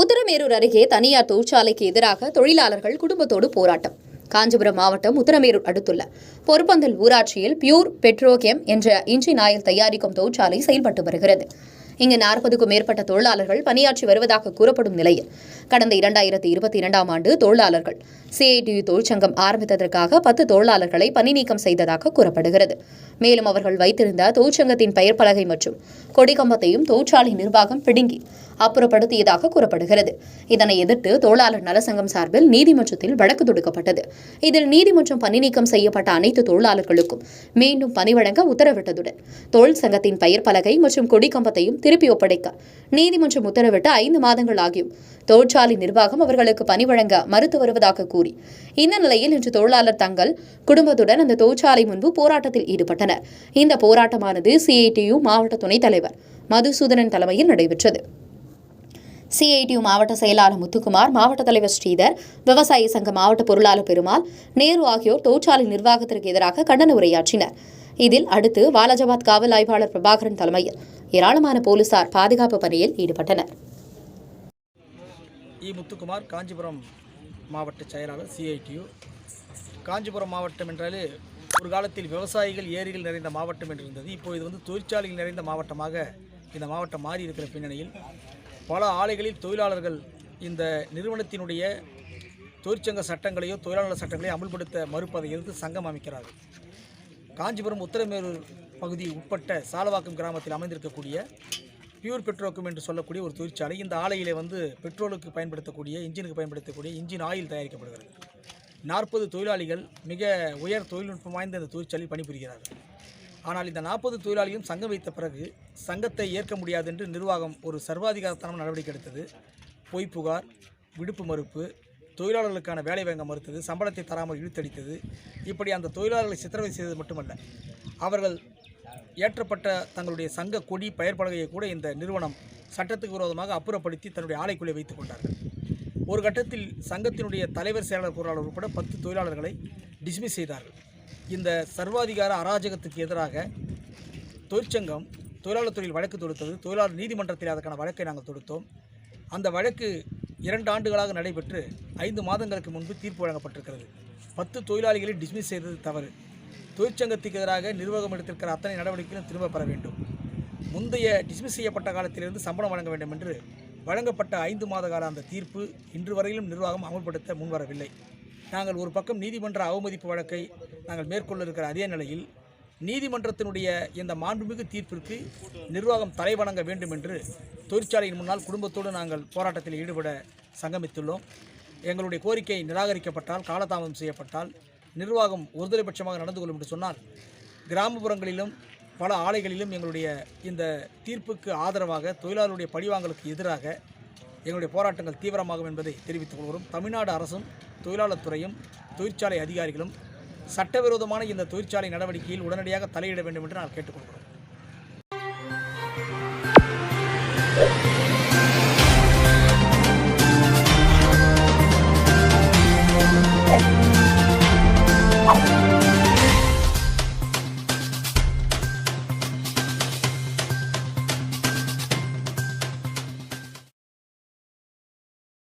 உத்தரமேரூர் அருகே தனியார் தொழிற்சாலைக்கு எதிராக தொழிலாளர்கள் குடும்பத்தோடு போராட்டம். காஞ்சிபுரம் மாவட்டம் உத்தரமேரூர் அடுத்துள்ள பொறுப்பந்தல் ஊராட்சியில் பியூர் பெட்ரோகெம் என்ற இன்ஜின் ஆயில் தயாரிக்கும் தொழிற்சாலை செயல்பட்டு வருகிறது. இங்கு நாற்பதுக்கும் மேற்பட்ட தொழிலாளர்கள் பணியாற்றி வருவதாக கூறப்படும் நிலையில் கடந்த இரண்டாயிரத்தி இருபத்தி இரண்டாம் ஆண்டு தொழிலாளர்கள். சிஐடியு தொழிற்சங்கம் ஆரம்பித்ததற்காக பத்து தொழிலாளர்களை பணி நீக்கம் செய்ததாக கூறப்படுகிறது. மேலும் அவர்கள் வைத்திருந்த தொழிற்சங்கத்தின் பெயர் பலகை மற்றும் கொடிக்கம்பத்தையும் தொழிற்சாலை நிர்வாகம் பிடுங்கி அப்புறப்படுத்தியதாக கூறப்படுகிறது. இதனை எதிர்த்து தொழிலாளர் நலசங்கம் சார்பில் நீதிமன்றத்தில் வழக்கு தொடுக்கப்பட்டது. இதில் நீதிமன்றம் பணி நீக்கம் செய்யப்பட்ட அனைத்து தொழிலாளர்களுக்கும் மீண்டும் பணி வழங்க உத்தரவிட்டதுடன் தொழிற்சங்கத்தின் பெயர் பலகை மற்றும் கொடிக்கம்பத்தையும் திருப்பி ஒப்படைக்க நீதிமன்றம் உத்தரவிட்டு ஐந்து மாதங்கள் ஆகியும் தொழிற்சாலை நிர்வாகம் அவர்களுக்கு பணி வழங்க மறுத்து வருவதாக கூறி இந்த நிலையில் இன்று தொழிலாளர் தங்கள் குடும்பத்துடன் அந்த தொழிற்சாலை முன்பு போராட்டத்தில் ஈடுபட்டனர். இந்த போராட்டமானது சிஐடியு மாவட்ட துணைத் தலைவர் மதுசூதனன் தலைமையில் நடைபெற்றது. சிஐடியு மாவட்ட செயலாளர் முத்துக்குமார் மாவட்ட தலைவர் ஸ்ரீதர் விவசாய சங்க மாவட்ட பொருளாளர் பெருமாள் நேரு ஆகியோர் தொழிற்சாலை நிர்வாகத்திற்கு எதிராக கண்டன உரையாற்றினர். இதில் அடுத்து வாலாஜாபாத் காவல் ஆய்வாளர் பிரபாகரன் தலைமையில் ஏராளமான போலீசார் பாதுகாப்பு பணியில் ஈடுபட்டனர். இ. முத்துக்குமார் காஞ்சிபுரம் மாவட்ட செயலாளர் சிஐடியு காஞ்சிபுரம் மாவட்டம் என்றாலே ஒரு காலத்தில் விவசாயிகள் ஏரிகள் நிறைந்த மாவட்டம் என்று இருந்தது இப்போ இது வந்து தொழிற்சாலைகள் நிறைந்த மாவட்டமாக இந்த மாவட்டம் மாறி இருக்கிற பின்னணியில் பல ஆலைகளில் தொழிலாளர்கள் இந்த நிறுவனத்தினுடைய தொழிற்சங்க சட்டங்களையோ தொழிலாளர் சட்டங்களையோ அமல்படுத்த மறுப்பதை எதிர்த்து சங்கம் அமைக்கிறார்கள். காஞ்சிபுரம் உத்தரமேரூர் பகுதி உட்பட்ட சாலவாக்கம் கிராமத்தில் அமைந்திருக்கக்கூடிய பியூர் பெட்ரோக்கும் என்று சொல்லக்கூடிய ஒரு தொழிற்சாலை இந்த ஆலையிலே வந்து பெட்ரோலுக்கு பயன்படுத்தக்கூடிய இன்ஜினுக்கு பயன்படுத்தக்கூடிய இன்ஜின் ஆயில் தயாரிக்கப்படுகிறது. நாற்பது தொழிலாளிகள் மிக உயர் தொழில்நுட்பம் வாய்ந்த இந்த தொழிற்சாலையில் பணிபுரிகிறார்கள். ஆனால் இந்த நாற்பது தொழிலாளியும் சங்கம் வைத்த பிறகு சங்கத்தை ஏற்க முடியாது என்று நிர்வாகம் ஒரு சர்வாதிகாரத்தனமான நடவடிக்கை எடுத்தது. பொய் புகார் விடுப்பு மறுப்பு தொழிலாளர்களுக்கான வேலை வாங்க மறுத்தது சம்பளத்தை தராமல் இழுத்தடித்தது. இப்படி அந்த தொழிலாளர்களை சித்திரவதை செய்தது மட்டுமல்ல. அவர்கள் ஏற்றப்பட்ட தங்களுடைய சங்க கொடி பெயர் பலகையை கூட இந்த நிறுவனம் சட்டத்துக்கு விரோதமாக அப்புறப்படுத்தி தன்னுடைய ஆலைக்குள்ளே வைத்துக் கொண்டார்கள். ஒரு கட்டத்தில் சங்கத்தினுடைய தலைவர் செயலாளர் பொருளாளர் உட்பட பத்து தொழிலாளர்களை டிஸ்மிஸ் செய்தார்கள். இந்த சர்வாதிகார அராஜகத்துக்கு எதிராக தொழிற்சங்கம் தொழிலாளர் துறையில் வழக்கு தொடுத்தது தொழிலாளர் நீதிமன்றத்தில் அதற்கான வழக்கை நாங்கள் தொடுத்தோம். அந்த வழக்கு இரண்டு ஆண்டுகளாக நடைபெற்று ஐந்து மாதங்களுக்கு முன்பு தீர்ப்பு வழங்கப்பட்டிருக்கிறது. பத்து தொழிலாளிகளை டிஸ்மிஸ் செய்தது தவறு. தொழிற்சங்கத்துக்கு எதிராக நிர்வாகம் எடுத்திருக்கிற அத்தனை நடவடிக்கைகளும் திரும்ப பெற வேண்டும். முந்தைய டிஸ்மிஸ் செய்யப்பட்ட காலத்திலிருந்து சம்பளம் வழங்க வேண்டும் என்று வழங்கப்பட்ட ஐந்து மாத கால அந்த தீர்ப்பு இன்று வரையிலும் நிர்வாகம் அமல்படுத்த முன்வரவில்லை. நாங்கள் ஒரு பக்கம் நீதிமன்ற அவமதிப்பு வழக்கை நாங்கள் மேற்கொள்ள இருக்கிற அதே நிலையில் நீதிமன்றத்தினுடைய இந்த மாண்புமிகு தீர்ப்பிற்கு நிர்வாகம் தலைவணங்க வேண்டும் என்று தொழிற்சாலையின் முன்னால் குடும்பத்தோடு நாங்கள் போராட்டத்தில் ஈடுபட சங்கமித்துள்ளோம். எங்களுடைய கோரிக்கை நிராகரிக்கப்பட்டால் காலதாமதம் செய்யப்பட்டால் நிர்வாகம் ஒருதலைபட்சமாக நடந்து கொள்ளும் என்று சொன்னால் கிராமப்புறங்களிலும் பல ஆலைகளிலும் எங்களுடைய இந்த தீர்ப்புக்கு ஆதரவாக தொழிலாளருடைய பழிவாங்கலுக்கு எதிராக எங்களுடைய போராட்டங்கள் தீவிரமாகும் என்பதை தெரிவித்துக் கொள்கிறோம். தமிழ்நாடு அரசும் தொழிலாளர் துறையும் தொழிற்சாலை அதிகாரிகளும் சட்டவிரோதமான இந்த தொழிற்சாலை நடவடிக்கையில் உடனடியாக தலையிட வேண்டும் என்று நான் கேட்டுக்கொள்கிறோம்.